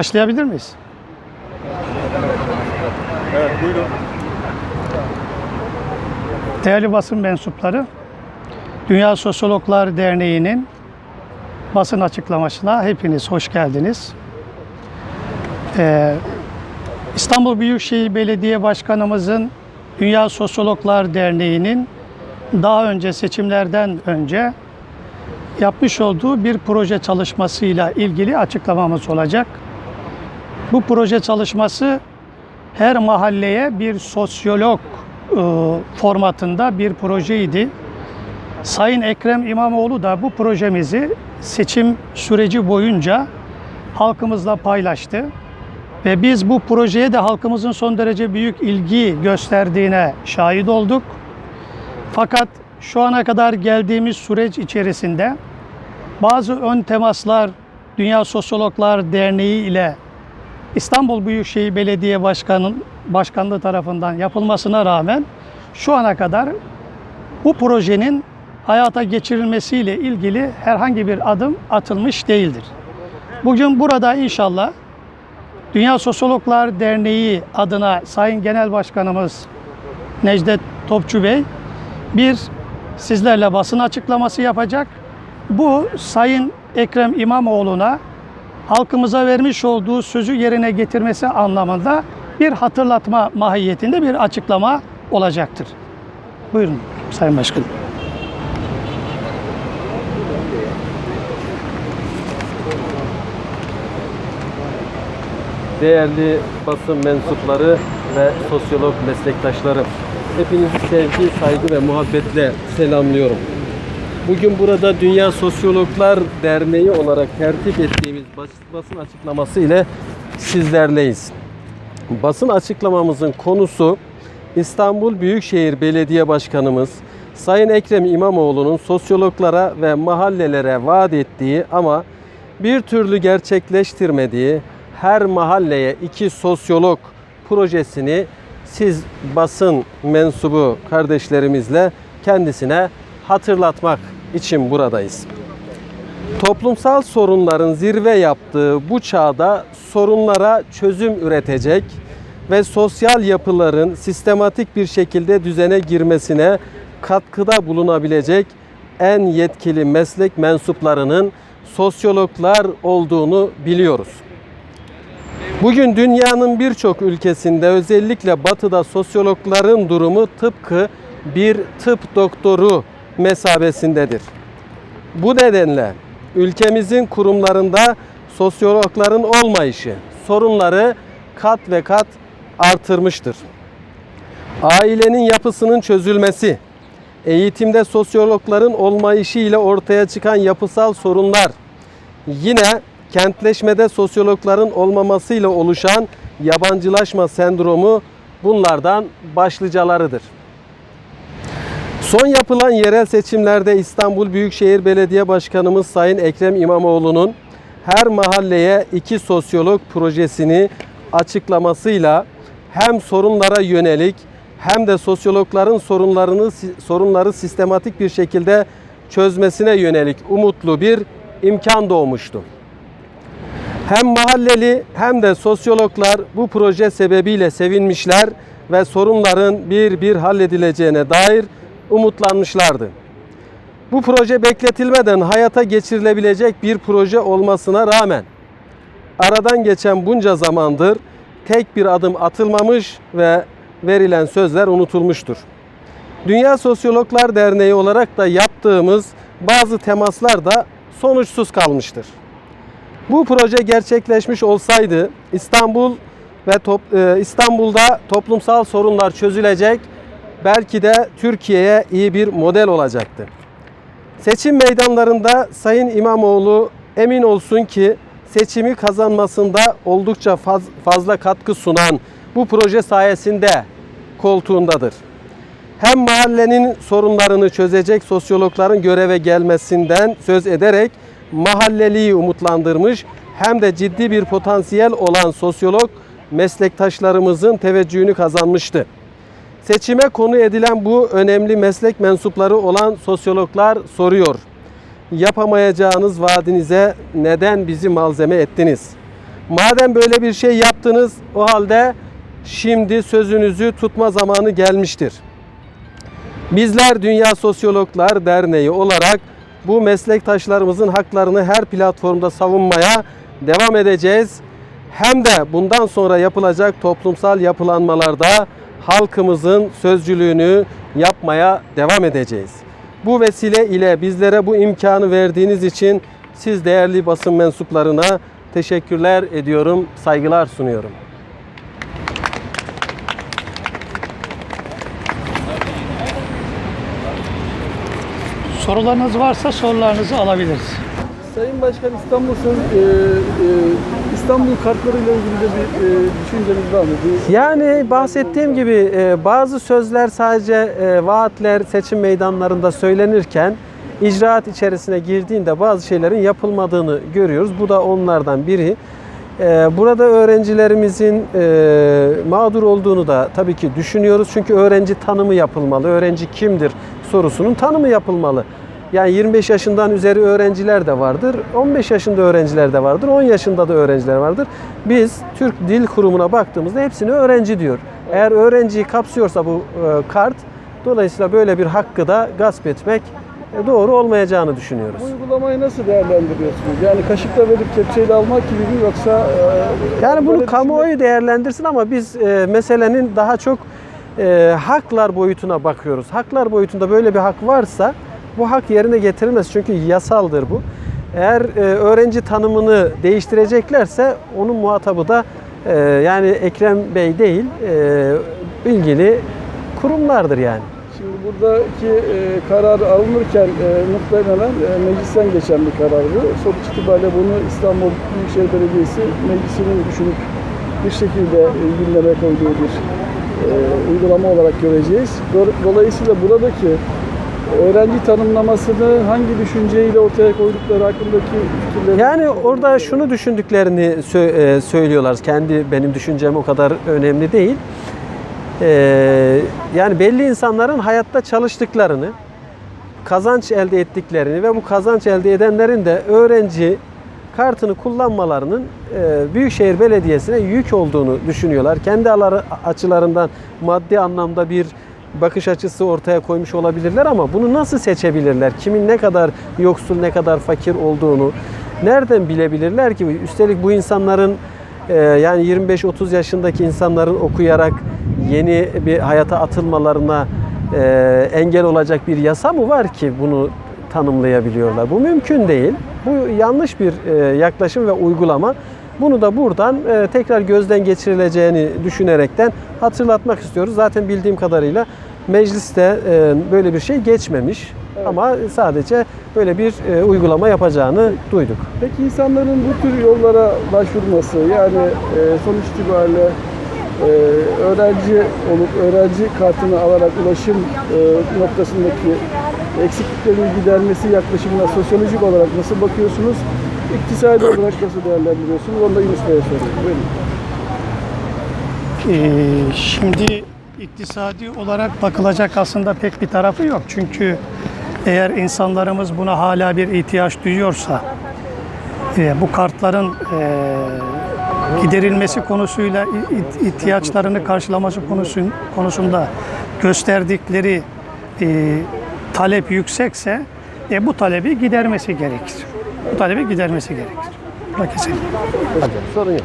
Başlayabilir miyiz? Evet buyurun. Değerli basın mensupları, Dünya Sosyologlar Derneği'nin basın açıklamasına hepiniz hoş geldiniz. Ee, İstanbul Büyükşehir Belediye Başkanımızın Dünya Sosyologlar Derneği'nin daha önce seçimlerden önce yapmış olduğu bir proje çalışmasıyla ilgili açıklamamız olacak. Bu proje çalışması her mahalleye bir sosyolog e, formatında bir projeydi. Sayın Ekrem İmamoğlu da bu projemizi seçim süreci boyunca halkımızla paylaştı. Ve biz bu projeye de halkımızın son derece büyük ilgi gösterdiğine şahit olduk. Fakat şu ana kadar geldiğimiz süreç içerisinde bazı ön temaslar Dünya Sosyologlar Derneği ile İstanbul Büyükşehir Belediye Başkanı'nın başkanlığı tarafından yapılmasına rağmen şu ana kadar bu projenin hayata geçirilmesiyle ilgili herhangi bir adım atılmış değildir. Bugün burada inşallah Dünya Sosyologlar Derneği adına Sayın Genel Başkanımız Necdet Topçu Bey bir sizlerle basın açıklaması yapacak. Bu Sayın Ekrem İmamoğlu'na halkımıza vermiş olduğu sözü yerine getirmesi anlamında bir hatırlatma mahiyetinde bir açıklama olacaktır. Buyurun Sayın Başkanım. değerli basın mensupları ve sosyolog meslektaşlarım. Hepinizi sevgi, saygı ve muhabbetle selamlıyorum. Bugün burada Dünya Sosyologlar Derneği olarak tertip ettiğimiz bas- basın açıklaması ile sizlerleyiz. Basın açıklamamızın konusu İstanbul Büyükşehir Belediye Başkanımız Sayın Ekrem İmamoğlu'nun sosyologlara ve mahallelere vaat ettiği ama bir türlü gerçekleştirmediği her mahalleye iki sosyolog projesini siz basın mensubu kardeşlerimizle kendisine hatırlatmak için buradayız. Toplumsal sorunların zirve yaptığı bu çağda sorunlara çözüm üretecek ve sosyal yapıların sistematik bir şekilde düzene girmesine katkıda bulunabilecek en yetkili meslek mensuplarının sosyologlar olduğunu biliyoruz. Bugün dünyanın birçok ülkesinde özellikle batıda sosyologların durumu tıpkı bir tıp doktoru mesabesindedir. Bu nedenle ülkemizin kurumlarında sosyologların olmayışı sorunları kat ve kat artırmıştır. Ailenin yapısının çözülmesi, eğitimde sosyologların olmayışı ile ortaya çıkan yapısal sorunlar, yine kentleşmede sosyologların olmamasıyla oluşan yabancılaşma sendromu bunlardan başlıcalarıdır. Son yapılan yerel seçimlerde İstanbul Büyükşehir Belediye Başkanımız Sayın Ekrem İmamoğlu'nun her mahalleye iki sosyolog projesini açıklamasıyla hem sorunlara yönelik hem de sosyologların sorunlarını sorunları sistematik bir şekilde çözmesine yönelik umutlu bir imkan doğmuştu. Hem mahalleli hem de sosyologlar bu proje sebebiyle sevinmişler ve sorunların bir bir halledileceğine dair umutlanmışlardı. Bu proje bekletilmeden hayata geçirilebilecek bir proje olmasına rağmen aradan geçen bunca zamandır tek bir adım atılmamış ve verilen sözler unutulmuştur. Dünya Sosyologlar Derneği olarak da yaptığımız bazı temaslar da sonuçsuz kalmıştır. Bu proje gerçekleşmiş olsaydı İstanbul ve top, e, İstanbul'da toplumsal sorunlar çözülecek, belki de Türkiye'ye iyi bir model olacaktı. Seçim meydanlarında Sayın İmamoğlu emin olsun ki seçimi kazanmasında oldukça faz, fazla katkı sunan bu proje sayesinde koltuğundadır. Hem mahallenin sorunlarını çözecek sosyologların göreve gelmesinden söz ederek mahalleliyi umutlandırmış hem de ciddi bir potansiyel olan sosyolog meslektaşlarımızın teveccühünü kazanmıştı. Seçime konu edilen bu önemli meslek mensupları olan sosyologlar soruyor. Yapamayacağınız vaadinize neden bizi malzeme ettiniz? Madem böyle bir şey yaptınız o halde şimdi sözünüzü tutma zamanı gelmiştir. Bizler Dünya Sosyologlar Derneği olarak bu meslektaşlarımızın haklarını her platformda savunmaya devam edeceğiz. Hem de bundan sonra yapılacak toplumsal yapılanmalarda halkımızın sözcülüğünü yapmaya devam edeceğiz. Bu vesile ile bizlere bu imkanı verdiğiniz için siz değerli basın mensuplarına teşekkürler ediyorum, saygılar sunuyorum. Sorularınız varsa sorularınızı alabiliriz. Sayın Başkan İstanbul Söz, e, e, İstanbul kartlarıyla ilgili de bir e, düşünceniz var mı? Bir, Yani bahsettiğim gibi e, bazı sözler sadece e, vaatler seçim meydanlarında söylenirken icraat içerisine girdiğinde bazı şeylerin yapılmadığını görüyoruz. Bu da onlardan biri. E, Burada öğrencilerimizin e, mağdur olduğunu da tabii ki düşünüyoruz. Çünkü öğrenci tanımı yapılmalı. Öğrenci kimdir sorusunun tanımı yapılmalı. Yani 25 yaşından üzeri öğrenciler de vardır. 15 yaşında öğrenciler de vardır. 10 yaşında da öğrenciler vardır. Biz Türk Dil Kurumu'na baktığımızda hepsini öğrenci diyor. Eğer öğrenciyi kapsıyorsa bu e, kart dolayısıyla böyle bir hakkı da gasp etmek e, doğru olmayacağını düşünüyoruz. bu uygulamayı nasıl değerlendiriyorsunuz? Yani kaşıkla verip kepçeyle almak gibi mi yoksa... e, Yani bunu böyle kamuoyu değerlendirsin ama biz e, meselenin daha çok e, haklar boyutuna bakıyoruz. Haklar boyutunda böyle bir hak varsa bu hak yerine getirilmez. Çünkü yasaldır bu. Eğer e, öğrenci tanımını değiştireceklerse onun muhatabı da e, yani Ekrem Bey değil e, ilgili kurumlardır yani. Şimdi buradaki e, karar alınırken e, muhtemelen e, meclisten geçen bir karardı. Sonuç itibariyle bunu İstanbul Büyükşehir Belediyesi meclisinin düşünüp bir şekilde e, gündeme koyduğu bir e, uygulama olarak göreceğiz. Do- Dolayısıyla buradaki öğrenci tanımlamasını hangi düşünceyle ortaya koydukları hakkındaki fikirleri... Yani orada şunu düşündüklerini e, söylüyorlar. Kendi benim düşüncem o kadar önemli değil. Ee, yani belli insanların hayatta çalıştıklarını, kazanç elde ettiklerini ve bu kazanç elde edenlerin de öğrenci kartını kullanmalarının e, Büyükşehir Belediyesi'ne yük olduğunu düşünüyorlar. Kendi açılarından maddi anlamda bir bakış açısı ortaya koymuş olabilirler ama bunu nasıl seçebilirler? Kimin ne kadar yoksul, ne kadar fakir olduğunu nereden bilebilirler ki? Üstelik bu insanların e, yani 25-30 yaşındaki insanların okuyarak yeni bir hayata atılmalarına e, engel olacak bir yasa mı var ki bunu tanımlayabiliyorlar? Bu mümkün değil. Bu yanlış bir e, yaklaşım ve uygulama. Bunu da buradan e, tekrar gözden geçirileceğini düşünerekten hatırlatmak istiyoruz. Zaten bildiğim kadarıyla mecliste e, böyle bir şey geçmemiş. Ama sadece böyle bir e, uygulama yapacağını duyduk. Peki insanların bu tür yollara başvurması yani e, sonuç itibariyle e, öğrenci olup öğrenci kartını alarak ulaşım e, noktasındaki eksikliklerin gidermesi yaklaşımına sosyolojik olarak nasıl bakıyorsunuz? İktisadi olarak nasıl değerlendiriyorsunuz? Onu da Yunus sorayım. Ee, şimdi iktisadi olarak bakılacak aslında pek bir tarafı yok. Çünkü eğer insanlarımız buna hala bir ihtiyaç duyuyorsa e, bu kartların e, giderilmesi konusuyla ihtiyaçlarını karşılaması konusu, konusunda gösterdikleri e, talep yüksekse e, bu talebi gidermesi gerekir. Bu talebi gidermesi gerekir. Bu da kesin. Sorun yok.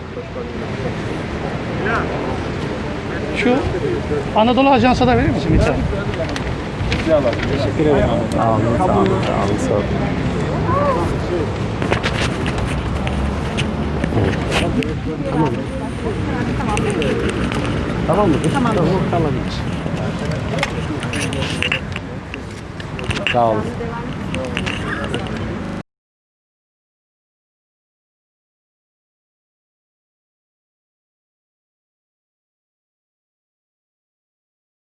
Şu Anadolu Ajans'a da verir misin lütfen? Tamam mı? Tamam. Tamam. tamam. Sağ olun.